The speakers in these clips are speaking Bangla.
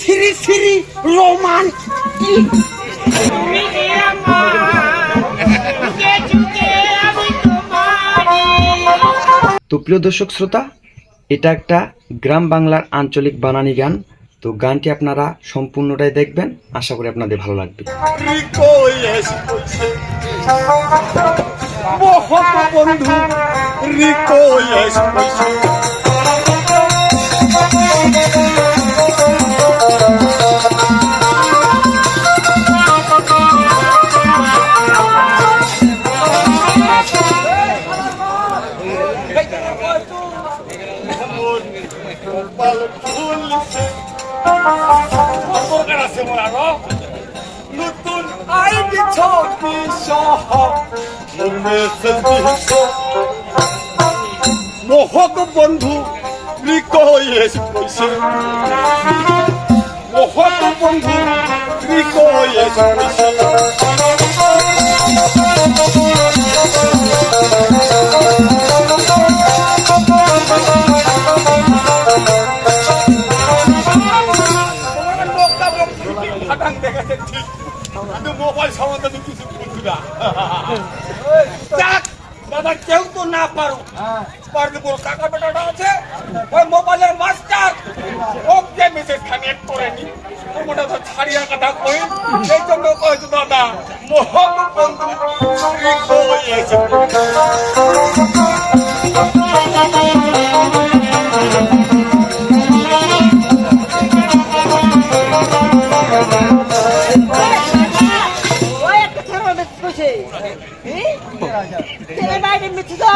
শ্রী শ্রী রোমান তো প্রিয় দর্শক শ্রোতা এটা একটা গ্রাম বাংলার আঞ্চলিক বানানি গান। তো গানটি আপনারা সম্পূর্ণটাই দেখবেন। আশা করি আপনাদের ভালো লাগবে। বহুত বন্ধু রিকোয়েস নতুন আইডি ছবি সহ মোহক বন্ধু রিকোয়েস কইছে মোহক বন্ধু রিকোয়েস কইছে যাক, দাদা, কেউ তো না পারো পারলে বড় কাকা বেটাটা আছে। ওই মোবাইলের মাস্টার। ওকে মেসেজ কানেক্ট করেনি ওটা তো ছাড়িয়া কথা কই সেই জন্য কয়েছে, দাদা, মোহন বন্ধু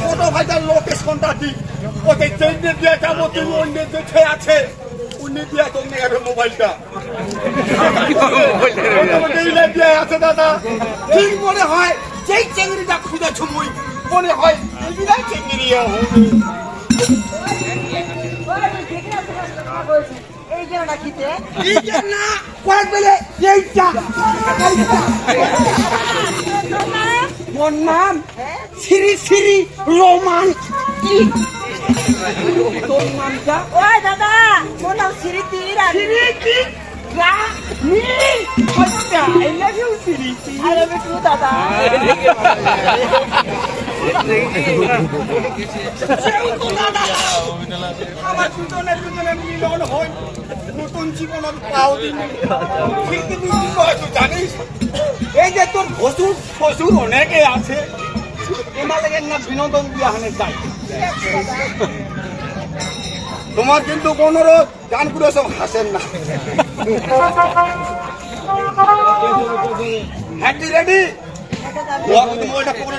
ছোট ভাইটার লোকেশনটা দি ওতে চেঞ্জে দিয়ে যাব তুমি অন্য দেখে আছে। উনি দিয়া তো নেবে মোবাইলটা আছে দাদা ঠিক মনে হয় যেই চেঙ্গিরিটা খুঁজে ছুমুই মনে হয় এই চেঙ্গিরি এই যে ওটা খিতে না কয়েক বেলে এইটা মোর নাম শ্রী শ্রী রোমান তোর ওই দাদা স্মৃতি স্মৃতি? আমার দুজনে দুজনে মিলন নতুন জীবন পাও দিন কিন্তু তুই কি জানিস। এই যে তোর শ্বশুর শ্বশুর অনেকে আছে। লাগে না বিনোদন দিয়া হানে যাই তোমার কিন্তু অনুরোধ গান করে সব হাসেন না। হ্যান্ডি রেডি ওটা করে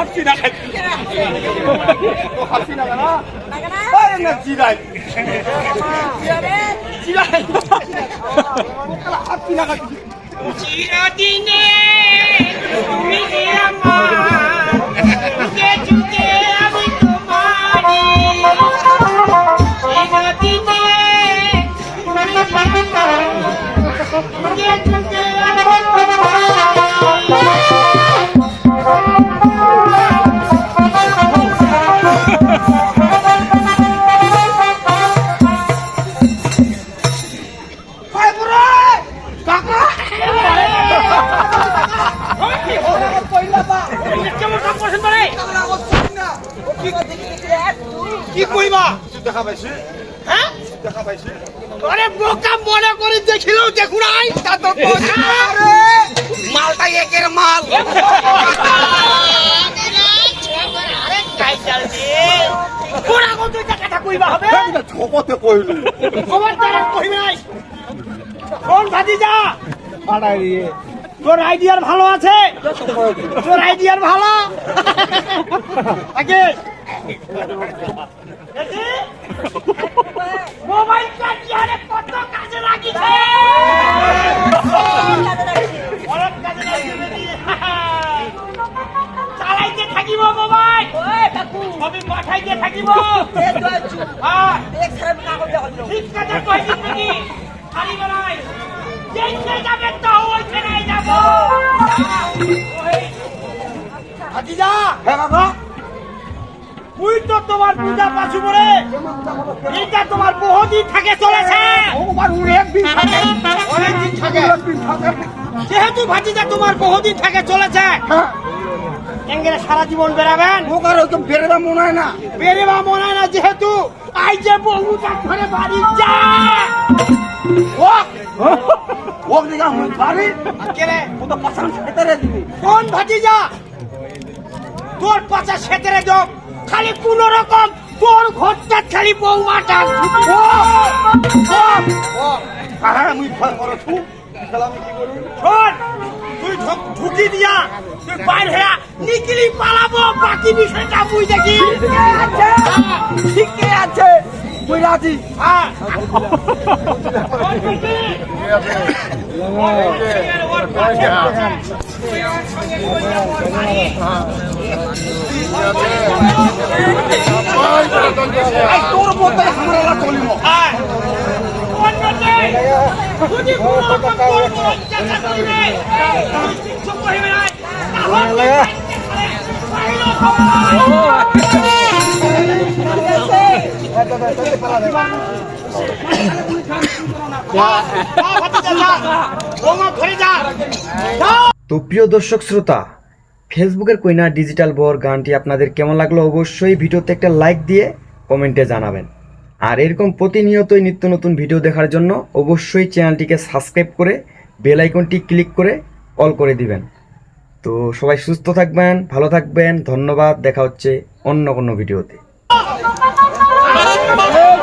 তোমারই আমার তোমার হাসেন না হাসি না খাই হাসি না না আরে না জিরাই জিরাই হাসি না খাই চিরদিনে তুমি যে আমার যুগে কি কইবা? দেখা পাইছি হ্যাঁ? দেখা পাইছি আরে বোকা মনে করে দেখিলেও দেখু নাই। তা তো মালটা একের মাল। হবে? ঠোপতে কইলু। খবর কইবে নাই? কোন ভাতিজা তোর আইডিয়ার ভালো আছে? তোর আইডিয়ার ভালো? আগে। মোবাইলটা কি আরে কত কাজে লাগিছে অনেক কাজে চালাইতে থাকিব মোবাইল? ছবি পাঠাইতে থাকিব? ঠিক কথা কইছিস তো তোমার পূজা পাশু তোমার বহুদিন থাকে চলেছে। যেহেতু ভাতিজা তোমার বহুদিন থাকে চলেছে। হ্যাঁ। এঙ্গেলে সারা জীবন বেড়াবেন। ওকার ওই তো বেরেবা মনে হয় না। বেরেবা মনে হয় না যেহেতু আই যে বাড়ি যা। ওক ওক দিগা বাড়ি। কেরে ও তো পাছান খেতে দিবি কোন ভাতিজা? তোর পাশা সেতেরে যোগ খালি কোন রকম তোর ঘরটা খালি বৌমাটা হ্যাঁ ভয় করছু আমি শোন তুই ঢুক- ঢুকি দিয়া তুই বাইর হয়ে নিকিলি পালাবো বাকি বিষয়টা বুঝ দেখি। ঠিকই আছে। রাজি। তুই। এই তোর মতো আমরা চলিব তো প্রিয় দর্শক শ্রোতা, ফেসবুকের কইনা ডিজিটাল বর গানটি আপনাদের কেমন লাগল অবশ্যই ভিডিওতে একটা লাইক দিয়ে কমেন্টে জানাবেন। আর এরকম প্রতিনিয়তই নিত্য নতুন ভিডিও দেখার জন্য অবশ্যই চ্যানেলটিকে সাবস্ক্রাইব করে বেল আইকনটি ক্লিক করে অল করে দিবেন। তো সবাই সুস্থ থাকবেন, ভালো থাকবেন, ধন্যবাদ, দেখা হচ্ছে অন্য কোনো ভিডিওতে।